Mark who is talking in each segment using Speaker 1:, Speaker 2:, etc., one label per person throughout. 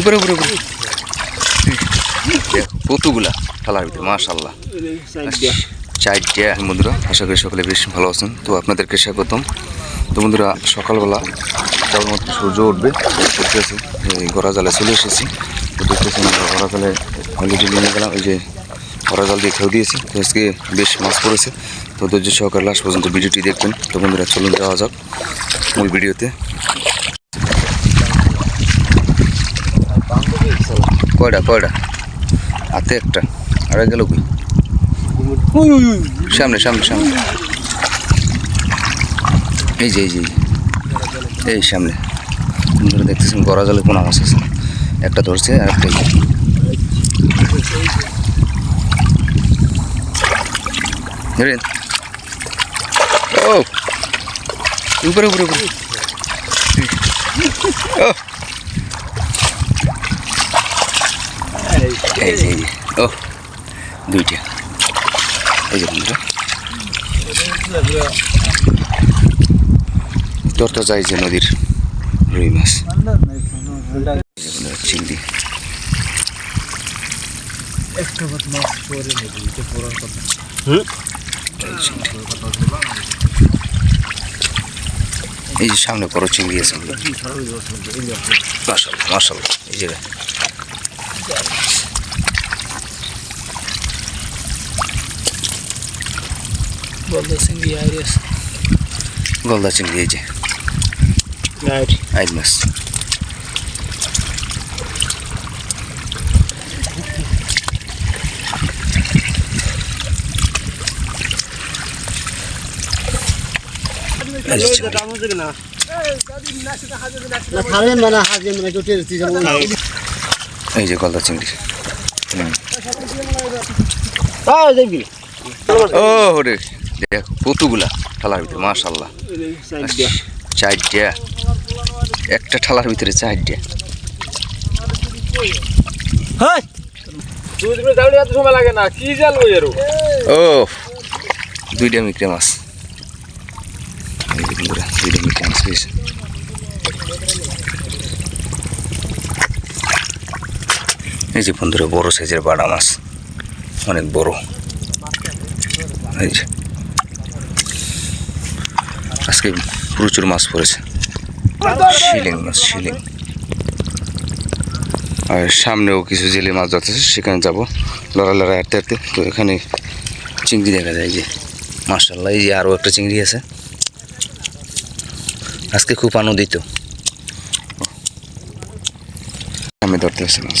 Speaker 1: উপরে উপরে উপরে। কতগুলা থালার ভিতরে মাশাল্লাহ চারটে বন্ধুরা, আশা করি সকলে বেশ ভালো আছেন। তো আপনাদেরকে স্বাগতম। তো বন্ধুরা, সকালবেলা কেবলমাত্র সূর্য উঠবে, দেখতেছি, এই গড়া জালে চলে এসেছি। তো দেখতেছি আমরা গড়া জালে অলরেডি নিয়ে গেলাম, এই যে গড়া জাল দিয়ে খেয়ে দিয়েছি। তো আজকে বেশ মাছ পড়েছে। তো ধৈর্য সহকারে লাস্ট পর্যন্ত ভিডিওটি দেখবেন। তো বন্ধুরা, চলুন যাওয়া যাক মূল ভিডিওতে। কয়টা কয়টা হাতে একটা, আর গেল কই? সামনে সামনে সামনে। এই যে এই যে, এই সামনে। বন্ধুরা দেখতেছেন, গড়া জলে কোন মাছ আছে? একটা ধরছে, আর একটা। ধরেন। ও! উপরে উপরে উপরে। ও! এই যে ও, দুইটা। এই যে বন্ধুরা। তোরটা যাই যে নদীর রুই মাছ। চিংড়ি। এই যে সামনে বড় চিংড়ি আছে মাসাল মাসাল এই জায়গায়
Speaker 2: বলতে সিঙ্গি আইরিস
Speaker 1: গলদা চিংড়ি এই যে আইড মাছ এই যে চিংড়ি। এই যে গলদা চিংড়ি। ও রে দেখ কতগুলা থালার ভিতরে মাশাল্লাহ চারটা একটা ঠালার ভিতরে চারটা ও দুইটা মিক্রে মাছ। এই যে দুইটা মিক্রে মাছ হয়েছে। এই যে বন্ধুরা বড় সাইজের বাড়া মাছ। অনেক বড়। এই যে। আজকে প্রচুর মাছ পড়েছে। শিলিং মাছ, শিলিং। আর সামনেও কিছু জেলে মাছ ধরতেছে সেখানে যাব। লড়া লড়া হাঁটতে হাঁটতে। তো এখানে চিংড়ি দেখা যায় যে মার্শাল্লাহ এই যে আরও একটা চিংড়ি আছে। আজকে খুব আনন্দিত। আমি ধরতে আসছি মাছ।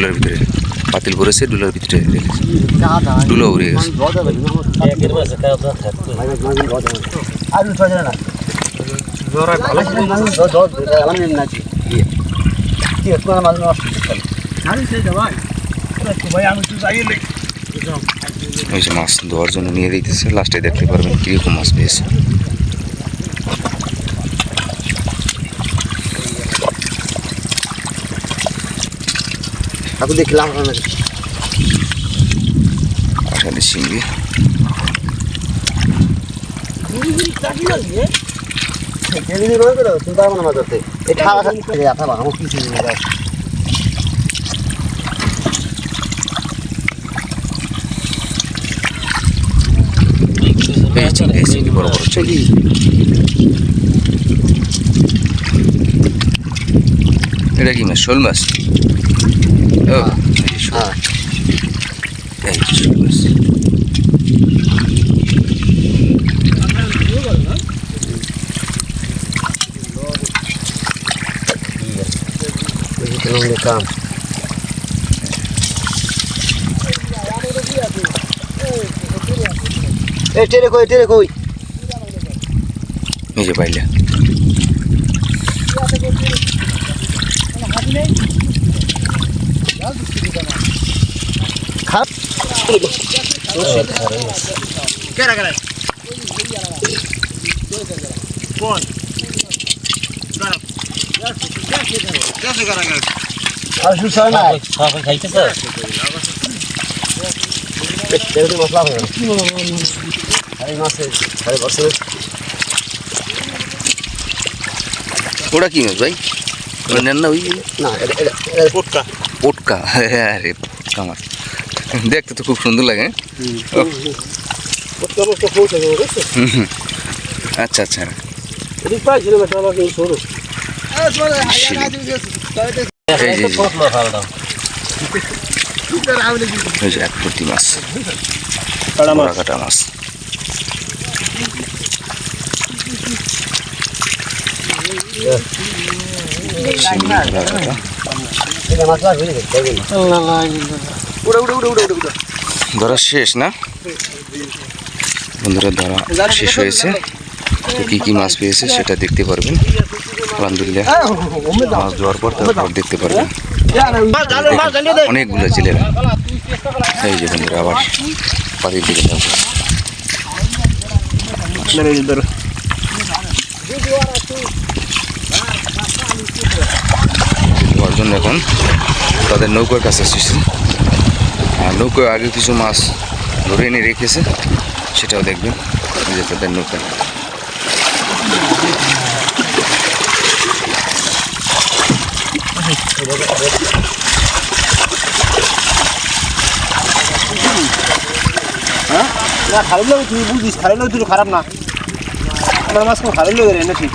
Speaker 1: ডুলার ভিতরে পাতিল পড়েছে ডুলার ভিতরে ডুলো উড়ে গেছে। ওই যে মাছ ধোয়ার জন্য নিয়ে দিতেছে লাস্টে দেখতে পারবেন কীরকম মাছ পেয়েছে
Speaker 3: দেখলাম
Speaker 1: আষাঢ়ি শিঙ্গি
Speaker 3: চিন্তা ভাবনা মাছ ধরতে এই খাওয়া খাওয়া আমার কিছু
Speaker 1: এই চিংড়ি এই চিংড়ি বড় বড় চিংড়ি এটা কি মাছ? শোল মাছ?
Speaker 3: লঙ্গে কাম এই টেরে কই টেরে কই
Speaker 1: যে পাইলে
Speaker 3: খাপ আর শুরু হয় না দেখতে মশলা হবে আরে মাছে আরে বসে
Speaker 1: ওটা কি মাছ ভাই? নেন না ওই
Speaker 3: না এটা এটা এটা
Speaker 2: পোটকা
Speaker 1: আরে পটকা মাছ দেখতে তো খুব সুন্দর লাগে হ্যাঁ? আচ্ছা আচ্ছা। এক প্রতি মাছ। কাটা মাছ। কাটা। ধরা শেষ না? বন্ধুরা, ধরা শেষ হয়েছে। তো কী কী মাছ পেয়েছে সেটা দেখতে পারবেন। আলহামদুলিল্লাহ। মাছ দেওয়ার পর তারপর দেখতে পারবেন। অনেকগুলো জেলেরা এই যে বন্ধুরা, আবার পাখির দিকে যাব যাওয়ার জন্য এখন তাদের নৌকার কাছে এসেছি আর নৌকায় আগে কিছু মাছ ধরে এনে রেখেছে, সেটাও দেখবেন যে তাদের নৌকা।
Speaker 3: না, খারাপ লাগে তুই বুঝিস, খারাপ লাগে তুই খারাপ না। আমার মাছ কোনো খারাপ লাগে না ঠিক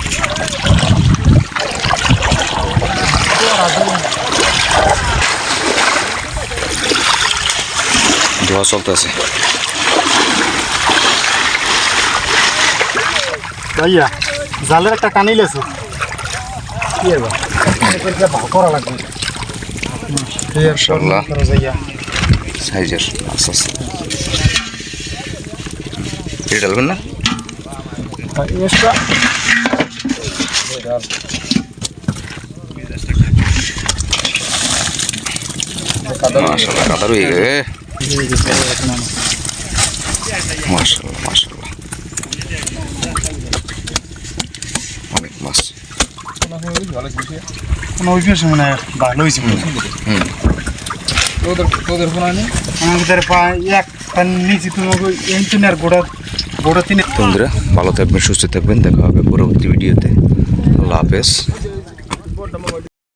Speaker 1: ধোয়া চলতেছে
Speaker 3: ভাইয়া জালের একটা টানি লেছো? কি করা লাগবে।
Speaker 1: মাশাআল্লাহ। সাইজের আছে এটা ডালবেন না? মাশাআল্লাহ কাদা রয়ে গে মাশাআল্লাহ মাশাআল্লাহ। অনেক মাছ।
Speaker 3: মানে ভালো হয়েছে
Speaker 1: হুম।
Speaker 2: তোদের তোদের ফোন আনি
Speaker 3: আমার ভিতরে পা এক পান নিচে তোমাকে এন্টিনার গোড়া গোড়া তিনে
Speaker 1: বন্ধুরা ভালো থাকবেন সুস্থ থাকবেন। দেখা হবে পরবর্তী ভিডিওতে। আল্লাহ হাফেজ।